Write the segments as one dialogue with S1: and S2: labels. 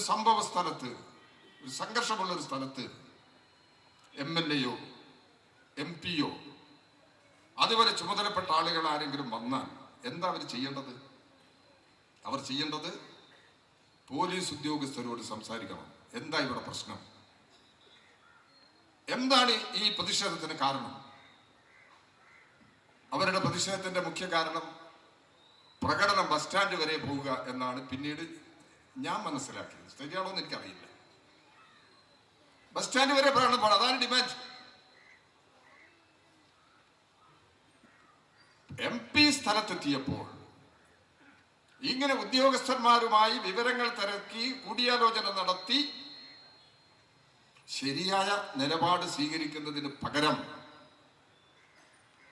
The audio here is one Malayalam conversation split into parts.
S1: സംഭവ സ്ഥലത്ത് ഒരു സംഘർഷമുള്ള ഒരു സ്ഥലത്ത് എം എൽ എയോ എം പിയോ അതുപോലെ ചുമതലപ്പെട്ട ആളുകൾ ആരെങ്കിലും വന്നാൽ എന്താ അവർ ചെയ്യേണ്ടത്? അവർ ചെയ്യേണ്ടത് പോലീസ് ഉദ്യോഗസ്ഥരോട് സംസാരിക്കണം. എന്താ ഇവിടെ പ്രശ്നം? എന്താണ് ഈ പ്രതിഷേധത്തിന് കാരണം? അവരുടെ പ്രതിഷേധത്തിന്റെ മുഖ്യ കാരണം പ്രകടനം ബസ് സ്റ്റാൻഡ് വരെ പോവുക എന്നാണ് പിന്നീട് ഞാൻ മനസ്സിലാക്കിയത്. ശരിയാണോ എന്ന് എനിക്കറിയില്ല. ബസ് സ്റ്റാൻഡ് വരെ പോലെ അതാണ് ഡിമാൻഡ് എം പി സ്ഥലത്തെത്തിയപ്പോൾ ഇങ്ങനെ ഉദ്യോഗസ്ഥന്മാരുമായി വിവരങ്ങൾ തിരക്കി കൂടിയാലോചന നടത്തി ശരിയായ നിലപാട് സ്വീകരിക്കുന്നതിന് പകരം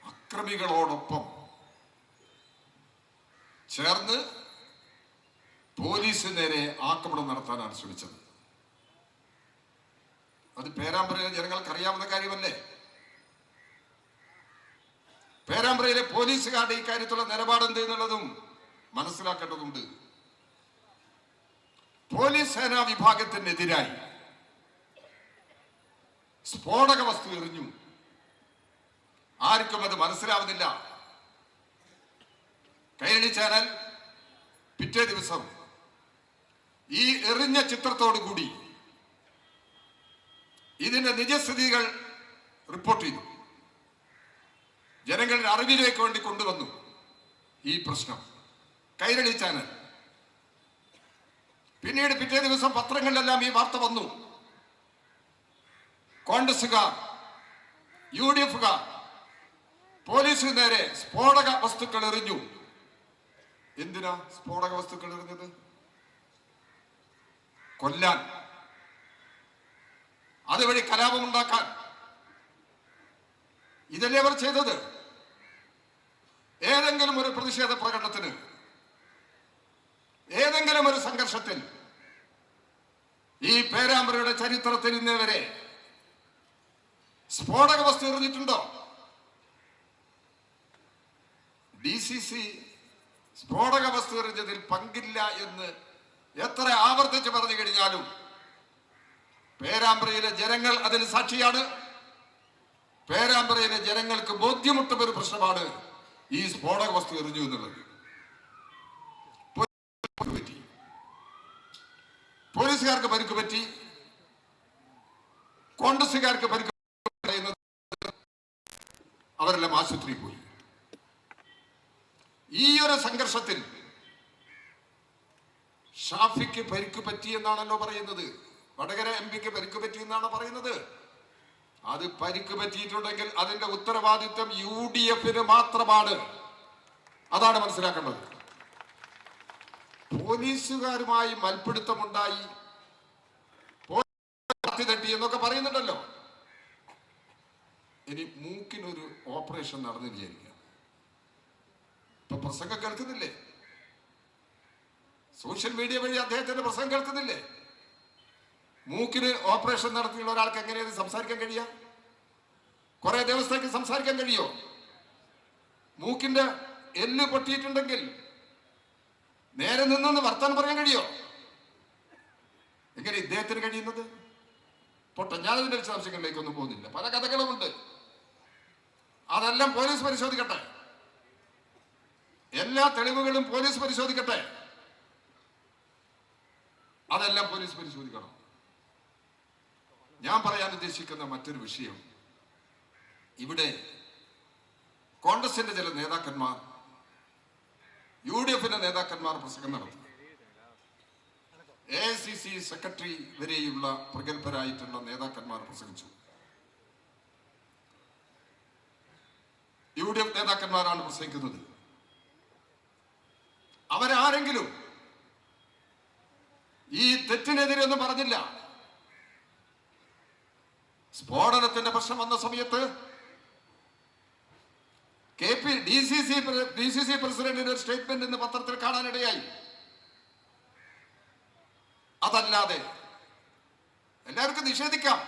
S1: അക്രമികളോടൊപ്പം ചേർന്ന് പോലീസ് നേരെ ആക്രമണം നടത്താനാണ് ശ്രമിച്ചത്. അത് പേരാമ്പ്രയിലെ ജനങ്ങൾക്ക് അറിയാവുന്ന കാര്യമല്ലേ? പേരാമ്പ്രയിലെ പോലീസുകാരുടെ ഇക്കാര്യത്തിലുള്ള നിലപാട് എന്ത് എന്നുള്ളതും മനസ്സിലാക്കേണ്ടതുണ്ട്. പോലീസ് സേനാ വിഭാഗത്തിനെതിരായി സ്ഫോടക വസ്തു എറിഞ്ഞു. ആർക്കും അത് മനസ്സിലാവുന്നില്ല. കൈരളി ചാനൽ പിറ്റേ ദിവസം ഈ എറിഞ്ഞ ചിത്രത്തോടു കൂടി ഇതിന്റെ നിജസ്ഥിതികൾ റിപ്പോർട്ട് ചെയ്തു. ജനങ്ങളുടെ അറിവിലേക്ക് വേണ്ടി കൊണ്ടുവന്നു ഈ പ്രശ്നം. കൈരളി ചാനൽ. പിന്നീട് പിറ്റേ ദിവസം പത്രങ്ങളിലെല്ലാം ഈ വാർത്ത വന്നു. കോൺഗ്രസുകാർ യു ഡി എഫുകാർ പോലീസിന് നേരെ സ്ഫോടക വസ്തുക്കൾ എറിഞ്ഞു. എന്തിനാ സ്ഫോടക വസ്തുക്കൾ എറിഞ്ഞത്? കൊല്ലാൻ. അതുവഴി കലാപമുണ്ടാക്കാൻ ഇതല്ലേ അവർ ചെയ്തത്? ഏതെങ്കിലും ഒരു പ്രതിഷേധ പ്രകടനത്തിന് ഏതെങ്കിലും ഒരു സംഘർഷത്തിൽ ഈ പേരാമ്പ്രയുടെ ചരിത്രത്തിൽ ഇന്നേവരെ സ്ഫോടക വസ്തു എറിഞ്ഞിട്ടുണ്ടോ? ഡി സി സി സ്ഫോടക വസ്തു എറിഞ്ഞതിൽ പങ്കില്ല എന്ന് എത്ര ആവർത്തിച്ച് പറഞ്ഞു കഴിഞ്ഞാലും പേരാമ്പ്രയിലെ ജനങ്ങൾ അതിന് സാക്ഷിയാണ്. പേരാമ്പ്രയിലെ ജനങ്ങൾക്ക് ബോധ്യമുട്ട ഒരു പ്രശ്നമാണ് ഈ സ്ഫോടക വസ്തു എറിഞ്ഞു എന്നുള്ളത്. പോലീസുകാർക്ക് പരിക്ക് പറ്റി. കോൺഗ്രസുകാർക്ക് പരിക്ക് അവരെല്ലാം ആശുപത്രിയിൽ പോയി. ഈ ഒരു സംഘർഷത്തിൽ ഷാഫിക്ക് പരിക്ക് പറ്റി എന്നാണല്ലോ പറയുന്നത്. വടകര എം പിക്ക് പരിക്ക് പറ്റി എന്നാണ് പറയുന്നത്? അത് പരിക്ക് പറ്റിയിട്ടുണ്ടെങ്കിൽ അതിന്റെ ഉത്തരവാദിത്വം യു ഡി എഫിന് മാത്രമാണ്. അതാണ് മനസ്സിലാക്കേണ്ടത്. പോലീസുകാരുമായി മൽപിടുത്തമുണ്ടായി തട്ടി എന്നൊക്കെ പറയുന്നുണ്ടല്ലോ. ഇനി മൂക്കിനൊരു ഓപ്പറേഷൻ നടന്നു വിചാരിക്കുക. ഇപ്പൊ പ്രസംഗം കേൾക്കുന്നില്ലേ? സോഷ്യൽ മീഡിയ വഴി അദ്ദേഹത്തിന്റെ പ്രസംഗം കേൾക്കുന്നില്ലേ? മൂക്കിന് ഓപ്പറേഷൻ നടത്തിയുള്ള ഒരാൾക്ക് എങ്ങനെയാണ് സംസാരിക്കാൻ കഴിയുക കുറെ ദിവസത്തേക്ക് സംസാരിക്കാൻ കഴിയോ? മൂക്കിന്റെ എല്ല് പൊട്ടിയിട്ടുണ്ടെങ്കിൽ നേരെ നിന്നൊന്ന് വർത്താനം പറയാൻ കഴിയോ? എങ്ങനെ ഇദ്ദേഹത്തിന് കഴിയുന്നത്? പൊട്ടെ ഞാനതിന്റെ വിശദാംശങ്ങളിലേക്കൊന്നും പോകുന്നില്ല. പല കഥകളുമുണ്ട്. അതെല്ലാം പോലീസ് പരിശോധിക്കട്ടെ. എല്ലാ തെളിവുകളും പോലീസ് പരിശോധിക്കട്ടെ. അതെല്ലാം പോലീസ് പരിശോധിക്കണം. ഞാൻ പറയാൻ ഉദ്ദേശിക്കുന്ന മറ്റൊരു വിഷയം. ഇവിടെ കോൺഗ്രസിന്റെ ചില നേതാക്കന്മാർ യു ഡി എഫിന്റെ നേതാക്കന്മാർ പ്രസംഗം നടത്തി എ സി സി സെക്രട്ടറി വരെയുള്ള പ്രഗത്ഭരായിട്ടുള്ള നേതാക്കന്മാർ പ്രസംഗിച്ചു. യു ഡി എഫ് നേതാക്കന്മാരാണ് പ്രസംഗിക്കുന്നത്. അവരാരെങ്കിലും ഈ തെറ്റിനെതിരെ ഒന്നും പറഞ്ഞില്ല. സ്ഫോടനത്തിന്റെ പ്രശ്നം വന്ന സമയത്ത് K P D C C D C C പ്രസിഡന്റിന്റെ ഒരു സ്റ്റേറ്റ്മെന്റ് ഇന്ന് പത്രത്തിൽ കാണാനിടയായി. അതല്ലാതെ എല്ലാവർക്കും നിഷേധിക്കാം.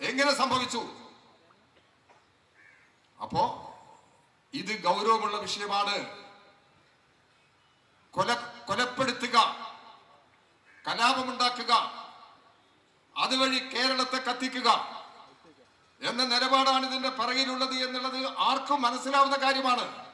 S1: എങ്ങനെ സംഭവിച്ചു? അപ്പോ ഇത് ഗൗരവമുള്ള വിഷയമാണ്. കൊല കൊലപ്പെടുത്തുക. കലാപമുണ്ടാക്കുക. അതുവഴി കേരളത്തെ കത്തിക്കുക. എന്ന നിലപാടാണ് ഇതിന്റെ പിറകിലുള്ളത് എന്നുള്ളത് ആർക്കും മനസ്സിലാവുന്ന കാര്യമാണ്.